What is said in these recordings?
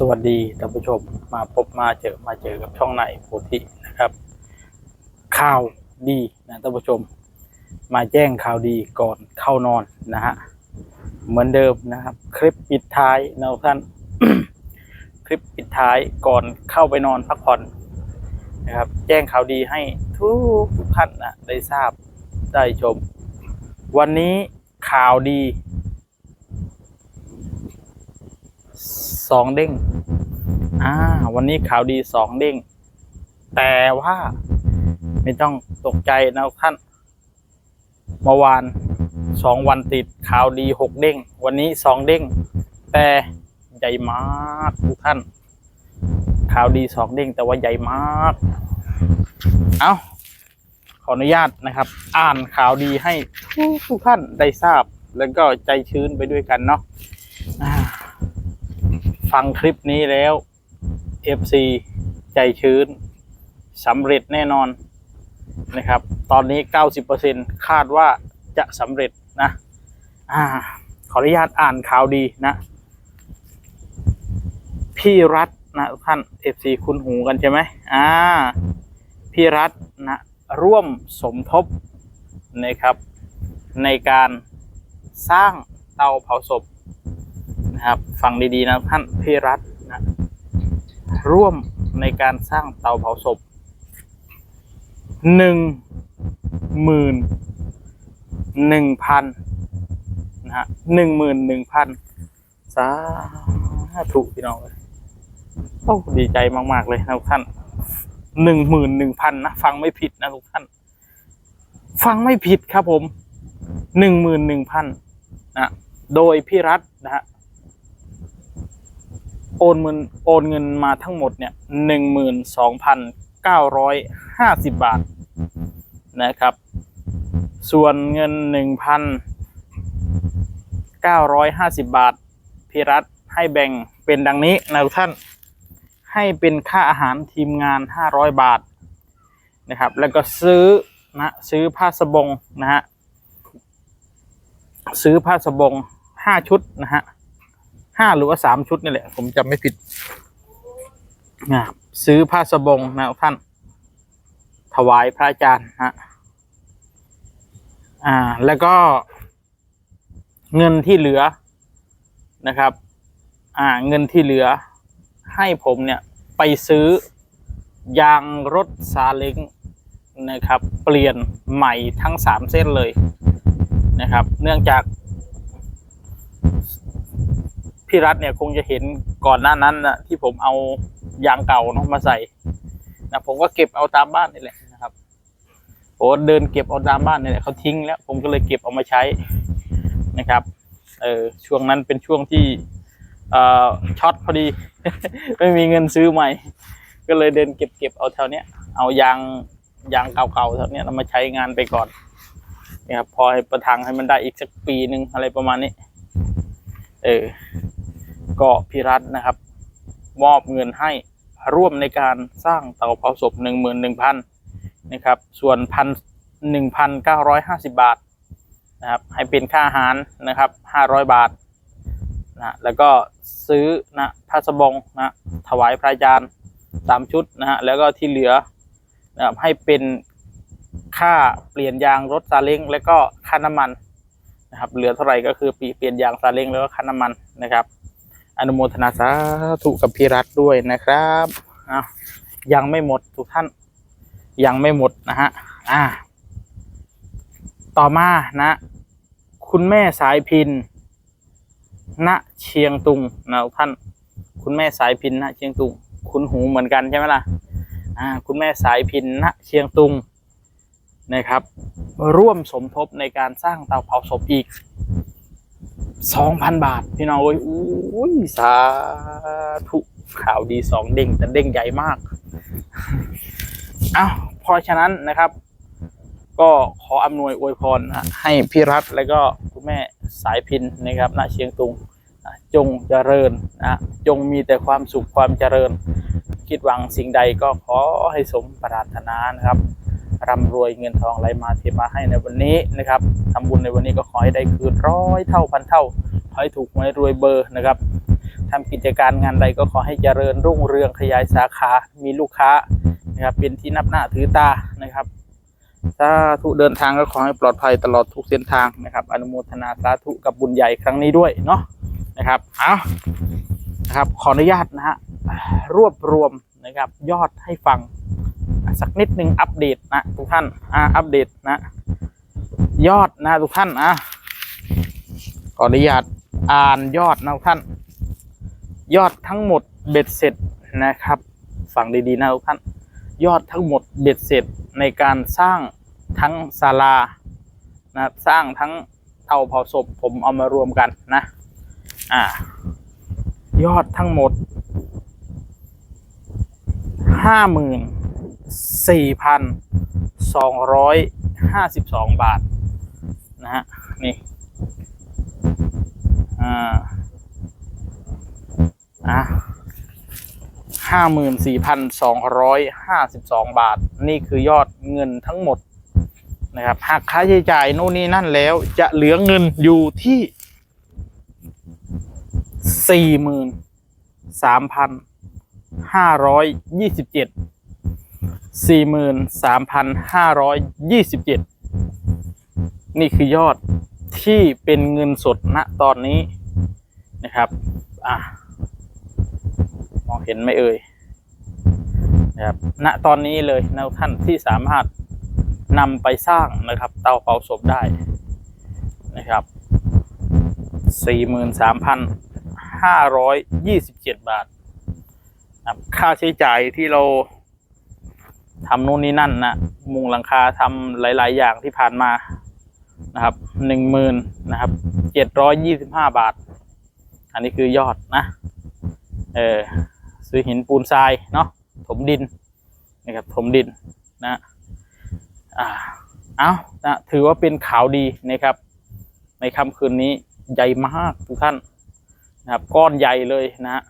สวัสดีท่านผู้ชมมาพบมาเจอมาเจอกับช่องในโพธินะครับ ข่าวดีนะท่านผู้ชม มาแจ้งข่าวดีก่อนเข้านอนนะฮะเหมือนเดิมนะครับ คลิปปิดท้ายนะท่านคลิปปิดท้ายก่อนเข้าไปนอนพักผ่อนนะครับ แจ้งข่าวดีให้ทุกท่านนะได้ทราบได้ชม วันนี้ข่าวดี สองเด้ง อ่า วันนี้ข่าวดีสองเด้ง แต่ว่าไม่ต้องตกใจนะท่าน เมื่อวานสองวันติดข่าวดีหกเด้ง วันนี้สองเด้ง แต่ใหญ่มากทุกท่านข่าวดีสองเด้งแต่ว่าใหญ่มาก เอาขออนุญาตนะครับ อ่านข่าวดีให้ทุกท่านได้ทราบ แล้วก็ใจชื้นไปด้วยกันเนาะอ่า ฟังคลิปนี้แล้ว FC ใจชื้นสำเร็จแน่นอนนะครับ ตอนนี้ 90%คาดว่าจะสำเร็จนะอ่าขออนุญาตอ่านข่าวดีนะ พี่รัฐนะทุกท่าน FC คุณหูกันใช่ไหมอ่าพี่รัฐนะร่วมสมทบนะครับ ในการสร้างเตาเผาศพ นะครับ ฟังดีๆนะท่านพี่รัฐนะร่วมในการสร้างเตาเผาศพหนึ่งหมื่นหนึ่งพันนะฮะหนึ่งหมื่นหนึ่งพันสาธุพี่น้องเลยโอ้ดีใจมาก ๆ เลยนะทุกท่านหนึ่งหมื่นหนึ่งพันนะฟังไม่ผิดนะทุกท่าน ฟังไม่ผิดครับผมหนึ่งหมื่นหนึ่งพันนะโดยพี่รัฐนะฮะ โอนเงินโอนเงินมาทั้งหมดเนี่ยหนึ่งหมื่นสองพันเก้าร้อยห้าสิบบาทนะครับ ส่วนเงินหนึ่งพันเก้าร้อยห้าสิบบาทพี่รัฐให้แบ่งเป็นดังนี้นะทุกท่านให้เป็นค่าอาหารทีมงานห้าร้อยบาทนะครับ แล้วก็ซื้อนะซื้อผ้าสบงนะฮะซื้อผ้าสบงห้าชุดนะฮะ ห้าหรือว่าสามชุดนี่แหละ ผมจำไม่ผิดนะซื้อผ้าสบงนะท่าน ถวายพระอาจารย์ฮะอ่า แล้วก็เงินที่เหลือนะครับ อ่า เงินที่เหลือให้ผมเนี่ยไปซื้อยางรถซาเล้งนะครับ เปลี่ยนใหม่ทั้งสามเส้นเลยนะครับ เนื่องจาก พี่รัฐเนี่ยคงจะเห็นก่อนหน้านั้นนะที่ผมเอายางเก่าเนาะมาใส่นะผมก็เก็บเอาตามบ้านนี่แหละนะครับโอ้เดินเก็บเอาตามบ้านนี่แหละเขาทิ้งแล้ว ผมก็เลยเก็บเอามาใช้นะครับเออช่วงนั้นเป็นช่วงที่เอ่อช็อตพอดี ไม่มีเงินซื้อใหม่ ก็เลยเดินเก็บเก็บเอาแถวเนี้ยเอายางยางเก่าๆแถวเนี้ยเรามาใช้งานไปก่อนนะครับพอให้ประทังให้มันได้อีกสักปีหนึ่งอะไรประมาณนี้ เออ ก็พี่รัฐนะครับ มอบเงินให้ร่วมในการสร้างเตาเผาศพหนึ่งหมื่นหนึ่งพันนะครับส่วนพันหนึ่งพันเก้าร้อยห้าสิบาทนะครับให้เป็นค่าอาหารนะครับห้าร้อยบาทนะแล้วก็ซื้อนะผ้าสบงนะถวายพระอาจารย์สามชุดนะฮะแล้วก็ที่เหลือนะครับให้เป็นค่าเปลี่ยนยางรถซาเล้งแล้วก็ค่าน้ำมันนะครับเหลือเท่าไหร่ก็คือปีเปลี่ยนยางซาเล้งแล้วก็ค่าน้ำมันนะครับ อนุโมทนาสาธุกับพี่รัฐด้วยนะครับอ้าวยังไม่หมดทุกท่าน ยังไม่หมดนะฮะอ่า ต่อมานะ คุณแม่สายพินณเชียงตุงนะทุกท่าน คุณแม่สายพินณเชียงตุง คุณหูเหมือนกันใช่ไหมล่ะอ่าคุณแม่สายพินณเชียงตุงนะครับ ร่วมสมทบในการสร้างเตาเผาศพอีก 2,000บาท พี่น้องเอ้ยอุ้ยสาธุข่าวดีสองเด้งแต่เด้งใหญ่มากอ้าวเพราะฉะนั้นนะครับ ก็ขออำนวยอวยพรให้พี่รัฐและก็คุณแม่สายพินนะครับณเชียงตุงจงเจริญนะจงมีแต่ความสุขความเจริญ คิดหวังสิ่งใดก็ขอให้สมปรารถนานะครับ ร่ำรวยเงินทองไหลมาเทมาให้ในวันนี้นะครับทำบุญในวันนี้ก็ขอให้ได้คืนร้อยเท่าพันเท่าขอให้ถูกหวยรวยเบอร์นะครับทำกิจการงานใดก็ขอให้เจริญรุ่งเรืองขยายสาขามีลูกค้านะครับเป็นที่นับหน้าถือตานะครับสาธุเดินทางก็ขอให้ปลอดภัยตลอดทุกเส้นทางนะครับ อนุโมทนาสาธุกับบุญใหญ่ครั้งนี้ด้วยเนาะนะครับเอานะครับขออนุญาตนะฮะรวบรวมนะครับยอดให้ฟัง สักนิดหนึ่งอัปเดตนะทุกท่านอ่าอัปเดตนะ ยอดนะทุกท่านอะขออนุญาตอ่านยอดนะทุกท่าน ยอดทั้งหมดเบ็ดเสร็จนะครับฟังดีๆนะทุกท่าน ยอดทั้งหมดเบ็ดเสร็จในการสร้างทั้งศาลานะสร้างทั้งเตาเผาศพผมเอามารวมกันนะ อ่า ยอดทั้งหมดห้าหมื่น สี่พันสองร้อยห้าสิบสองบาท นะฮะ นี่ อ่า อะห้าหมื่นสี่พันสองร้อยห้าสิบสองบาท นี่คือยอดเงินทั้งหมดนะครับหักค่าใช้จ่ายโน่นนี่นั่นแล้วจะเหลือเงินอยู่ที่สี่หมื่นสามพันห้าร้อยยี่สิบเจ็ด สี่หมื่นสามพันห้าร้อยยี่สิบเจ็ดนี่คือยอดที่เป็นเงินสดณตอนนี้นะครับอะมองเห็นไหมเอ่ยนะครับณตอนนี้เลยนะท่านที่สามารถนำไปสร้างนะครับ เตาเผาศพได้นะครับสี่หมื่นสามพันห้าร้อยยี่สิบเจ็ดบาทนะครับค่าใช้จ่ายที่เรา ทำนู่นนี่นั่นนะมุงหลังคาทำหลาย ๆ อย่างที่ผ่านมานะครับหนึ่งหมื่นนะครับเจ็ดร้อยยี่สิบห้าบาท อันนี้คือยอดนะ เออซื้อหินปูนทรายเนาะถมดินนะครับถมดินนะอ่าเอานะถือว่าเป็นข่าวดีนะครับ ในค่ำคืนนี้ใหญ่มากทุกท่านนะครับ ก้อนใหญ่เลยนะฮะ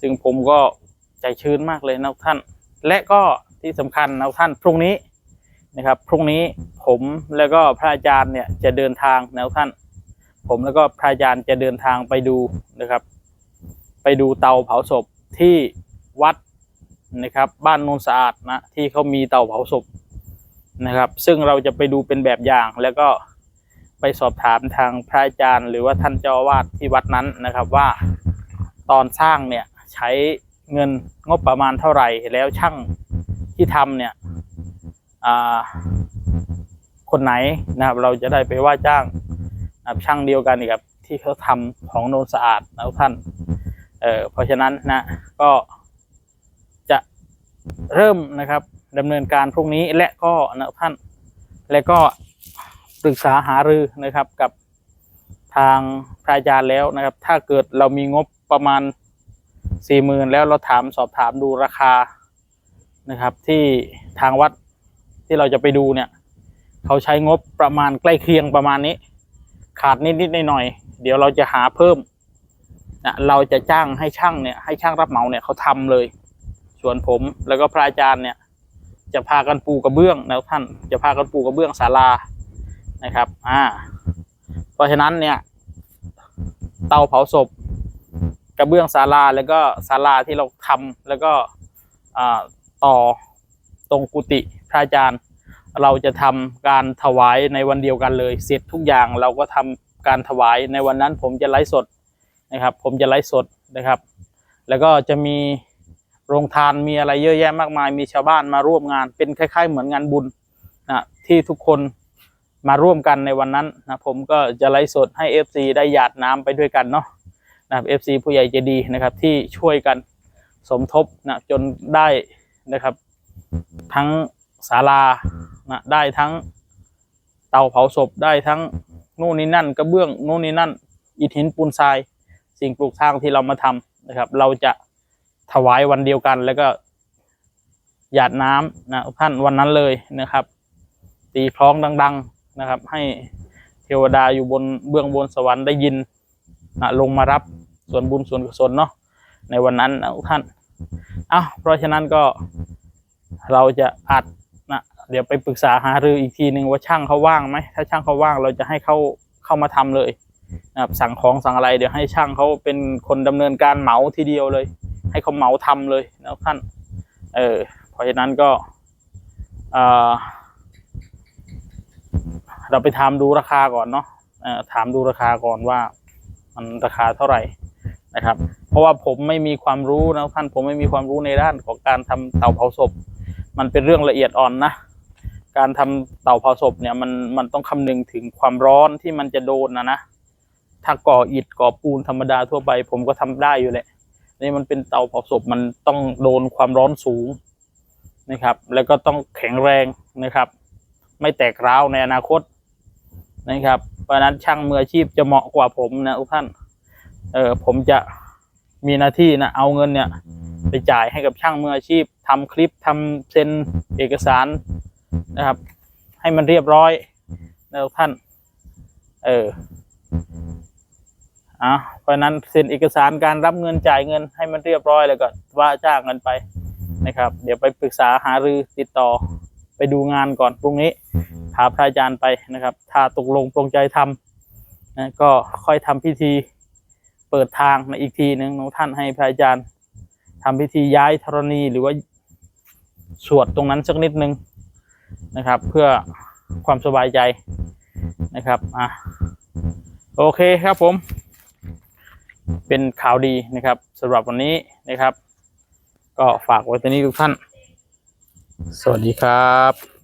ซึ่งผมก็ใจชื้นมากเลยนะทุกท่าน และก็ ที่สำคัญนะท่านพรุ่งนี้นะครับ พรุ่งนี้ผมแล้วก็พระอาจารย์เนี่ยจะเดินทางนะท่าน ผมแล้วก็พระอาจารย์จะเดินทางไปดูนะครับ ไปดูเตาเผาศพที่วัดนะครับ บ้านโนนสะอาดนะที่เขามีเตาเผาศพนะครับ ซึ่งเราจะไปดูเป็นแบบอย่างแล้วก็ไปสอบถามทางพระอาจารย์ หรือว่าท่านเจ้าวาสที่วัดนั้นนะครับว่าตอนสร้างเนี่ยใช้เงินงบประมาณเท่าไหร่แล้วช่าง ที่ทำเนี่ยคนไหนนะครับ เราจะได้ไปว่าจ้างช่างเดียวกันกับที่เขาทำของโนนสะอาดนะท่านเเพราะฉะนั้นนะก็จะเริ่มนะครับดำเนินการพรุ่งนี้และก็นะท่านและก็ปรึกษาหารือนะครับกับทางพระอาจารย์แล้วนะครับ ถ้าเกิดเรามีงบประมาณสี่หมื่นแล้วเราถามสอบถามดูราคา นะครับ ที่ทางวัดที่เราจะไปดูเนี่ย เขาใช้งบประมาณใกล้เคียงประมาณนี้ ขาดนิดนิดๆหน่อยๆเดี๋ยวเราจะหาเพิ่มนะเราจะจ้างให้ช่างเนี่ยให้ช่างรับเหมาเนี่ยเขาทำเลย ส่วนผมแล้วก็พระอาจารย์เนี่ย จะพากันปูกระเบื้องนะท่านจะพากันปูกระเบื้องศาลานะครับอ่าเพราะฉะนั้นเนี่ย เตาเผาศพกระเบื้องศาลาแล้วก็ศาลาที่เราทำแล้วก็อ่า ต่อตรงกุฏิพระอาจารย์ เราจะทำการถวายในวันเดียวกันเลย เสร็จทุกอย่างเราก็ทำการถวายในวันนั้นผมจะไลฟ์สดนะครับ ผมจะไลฟ์สดนะครับ แล้วก็จะมีโรงทานมีอะไรเยอะแยะมากมาย มีชาวบ้านมาร่วมงาน เป็นคล้าย ๆ เหมือนงานบุญนะที่ทุกคนมาร่วมกันในวันนั้นนะผมก็จะไลฟ์สดให้ FC ได้หยาดน้ำไปด้วยกันเนาะนะครับ FC ผู้ใหญ่ใจดีนะครับที่ช่วยกันสมทบนะจนได้ นะครับ ทั้งศาลานะได้ทั้งเตาเผาศพได้ทั้งนู่นนี่นั่นกระเบื้องนู่นนี่นั่นอิฐหินปูนทราย สิ่งปลูกสร้างที่เรามาทำนะครับ เราจะถวายวันเดียวกันแล้วก็หยาดน้ำนะท่านวันนั้นเลยนะครับ ตีคล้องดัง ๆนะครับ ให้เทวดาอยู่บนเบื้องบนสวรรค์ได้ยินนะลงมารับส่วนบุญส่วนกุศลเนาะในวันนั้นนะท่าน เอ้าเพราะฉะนั้นก็เราจะอัดนะเดี๋ยวไปปรึกษาหารืออีกทีหนึ่งว่าช่างเขาว่างไหมถ้าช่างเขาว่างเราจะให้เขาเข้ามาทำเลยนะครับสั่งของสั่งอะไร เดี๋ยวให้ช่างเขาเป็นคนดำเนินการเหมาทีเดียวเลย ให้เขาเหมาทำเลยนะท่านเออเพราะฉะนั้นก็เราไปถามดูราคาก่อนเนาะถามดูราคาก่อนว่า มันราคาเท่าไหร่ นะครับ เพราะว่าผมไม่มีความรู้นะท่านผมไม่มีความรู้ในด้านของการทำเตาเผาศพ มันเป็นเรื่องละเอียดอ่อนนะการทำเตาเผาศพเนี่ยมันมันต้องคำนึงถึงความร้อนที่มันจะโดนนะนะถ้าก่ออิฐก่อปูนธรรมดาทั่วไป ผมก็ทำได้อยู่แหละนี่มันเป็นเตาเผาศพมันต้องโดนความร้อนสูงนะครับ แล้วก็ต้องแข็งแรงนะครับ ไม่แตกร้าวในอนาคตนะครับ เพราะนั้นช่างมืออาชีพจะเหมาะกว่าผมนะทุกท่าน เออผมจะมีหน้าที่นะเอาเงินเนี่ย ไปจ่ายให้กับช่างมืออาชีพทำคลิปทำเซ็นเอกสารนะครับ ให้มันเรียบร้อยนะท่าน เอออะเพราะฉะนั้นเซ็นเอกสารการรับเงินจ่ายเงินให้มันเรียบร้อยแล้วก็ว่าจ้างกันไปนะครับ เดี๋ยวไปปรึกษาหารือติดต่อไปดูงานก่อนพรุ่งนี้พาพระอาจารย์ไปนะครับ ถ้าตกลงปรงใจทำนะก็ค่อยทำพิธี เปิดทางในอีกทีหนึ่งของท่านให้พระอาจารย์ทำพิธีย้ายธรณีหรือว่าสวดตรงนั้นสักนิดนึงนะครับ เพื่อความสบายใจนะครับอะโอเคครับผม เป็นข่าวดีนะครับสำหรับวันนี้นะครับ ก็ฝากไว้ตรงนี้ทุกท่าน สวัสดีครับ